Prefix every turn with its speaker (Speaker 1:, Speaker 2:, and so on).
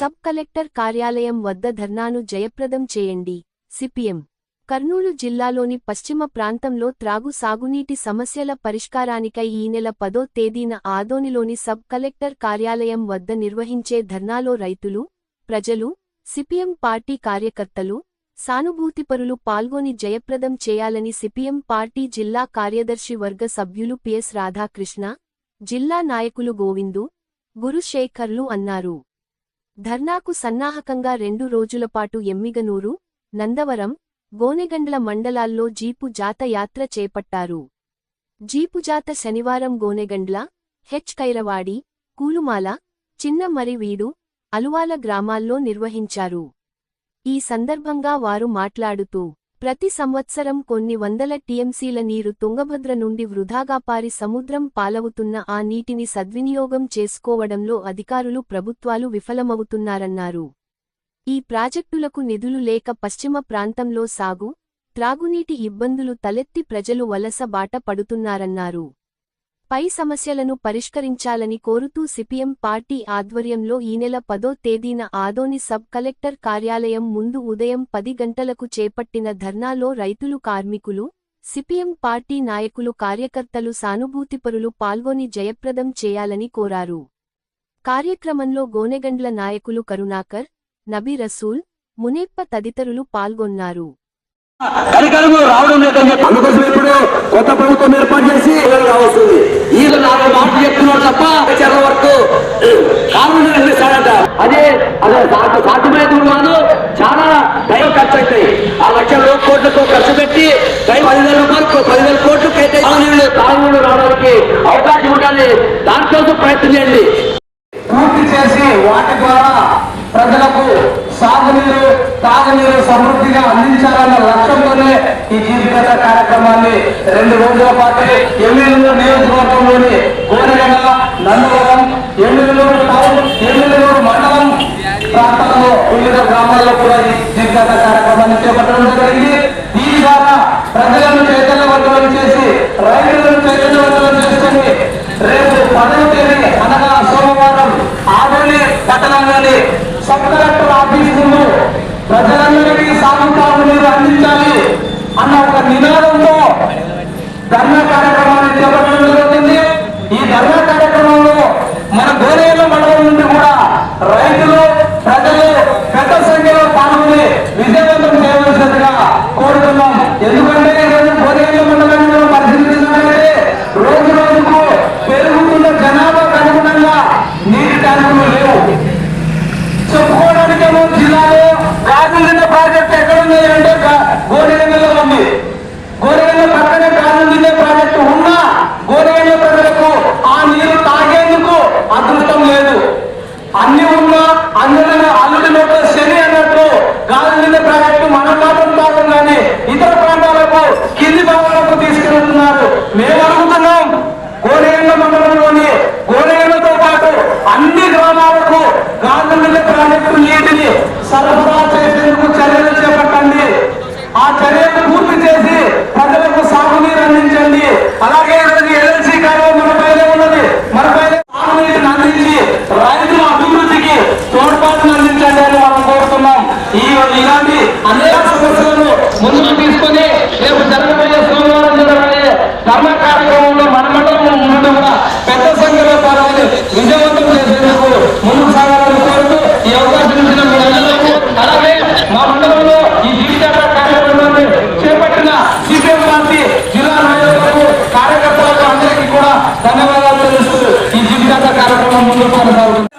Speaker 1: Sub collector కార్యాలయం వద్ద ధర్నాను జయప్రదం చేయండి. సిపిఎం. కర్నూలు జిల్లాలోని పశ్చిమ ప్రాంతంలో త్రాగు సాగునీటి సమస్యల పరిష్కారానికై ఈ నెల పదో తేదీన ఆదోనిలోని సబ్ కలెక్టర్ కార్యాలయం వద్ద నిర్వహించే ధర్నాలో రైతులు ప్రజలు సిపిఎం పార్టీ కార్యకర్తలు సానుభూతిపరులు పాల్గొని జయప్రదం చేయాలని సిపిఎం పార్టీ జిల్లా కార్యదర్శి వర్గ సభ్యులు పిఎస్ రాధాకృష్ణ జిల్లా నాయకులు గోవిందు గురుశేఖర్లు అన్నారు. ధర్నాకు సన్నాహకంగా రెండు రోజులపాటు ఎమ్మిగనూరు నందవరం గోనెగండ్ల మండలాల్లో జీపు జాత యాత్ర చేపట్టారు. జీపుజాత శనివారం గోనెగండ్ల హెచ్ కైరవాడి కూలుమాల చిన్న మరివీడు అలువాల గ్రామాల్లో నిర్వహించారు. ఈ సందర్భంగా వారు మాట్లాడుతూ ప్రతి సంవత్సరం కొన్ని వందల టీఎంసీల నీరు తుంగభద్ర నుండి వృధాగా పారి సముద్రం పాలవుతున్న ఆ నీటిని సద్వినియోగం చేసుకోవడంలో అధికారులు ప్రభుత్వాలు విఫలమవుతున్నారన్నారు. ఈ ప్రాజెక్టులకు నిధులు లేక పశ్చిమ ప్రాంతంలో సాగు త్రాగునీటి ఇబ్బందులు తలెత్తి ప్రజలు వలస బాట పడుతున్నారన్నారు. పై సమస్యలను పరిష్కరించాలని కోరుతూ సిపిఎం పార్టీ ఆధ్వర్యంలో ఈ నెల పదో తేదీన ఆదోని సబ్ కలెక్టర్ కార్యాలయం ముందు ఉదయం పది గంటలకు చేపట్టిన ధర్నాలో రైతులు కార్మికులు సిపిఎం పార్టీ నాయకులు కార్యకర్తలు సానుభూతిపరులు పాల్గొని జయప్రదం చేయాలని కోరారు. కార్యక్రమంలో గోనెగండ్ల నాయకులు కరుణాకర్ నబీ రసూల్ మునేప్ప తదితరులు పాల్గొన్నారు.
Speaker 2: కనికరము రావడం లేదని చెప్పి అందుకోసం ఇప్పుడు కొత్త ప్రభుత్వం ఏర్పాటు చేసి రావస్తుంది ఈయన నాలుగు మాటలు చెప్తున్నాడు తప్ప చాలా వరకు కారణం నిర్ణయిస్తాడంట అదే అదే సాధ్య- సాధ్యమైనది కాదు చాలా టైం ఖర్చు అవుతాయి ఆ లక్షల కోట్లతో ఖర్చు పెట్టి టైం పదివేల రూపాయలు పదివేల కోట్లు తాగునీళ్ళు తాగునీళ్ళు రావడానికి అవకాశం ఉండాలి. దానికోసం ప్రయత్నం చేయండి.
Speaker 3: పూర్తి చేసి వాటి ద్వారా ప్రజలకు సాగునీరు తాగునీరు సమృద్ధిగా అందించాలన్న లక్ష్యంతోనే ఈ జీవిత కార్యక్రమాన్ని రెండు రోజుల పాటు ఎమ్మెల్యేలు నియోజకవర్గంలోని కోనగండ నందవరం ఎమ్మెల్యేలు టౌన్ ఎమ్మెల్యేలు మండలం ప్రాంతాల్లో వివిధ గ్రామాల్లో కూడా ఈ జీవిత కార్యక్రమాన్ని చేపట్టడం జరిగింది. దీని ద్వారా ప్రజలను చైతన్యవంతులను చేసి రైతులను చైతన్యవంతులను చేసుకుని రేపు పదవ తేదీ అనగా సోమవారం ఆదోని పట్టణంలోని సబ్ కలెక్టర్ ప్రజలందరికీ సాగుతాము తాగునీరు అందించాలి అన్న ఒక నినాదంతో ధర్నా కార్యక్రమాన్ని చేపట్టడం జరుగుతుంది. ఈ ధర్నా ధన్యవాదాలు తెలుస్తూ ఈ జీవిత కార్యక్రమం ముందు కొనసాగుతుంది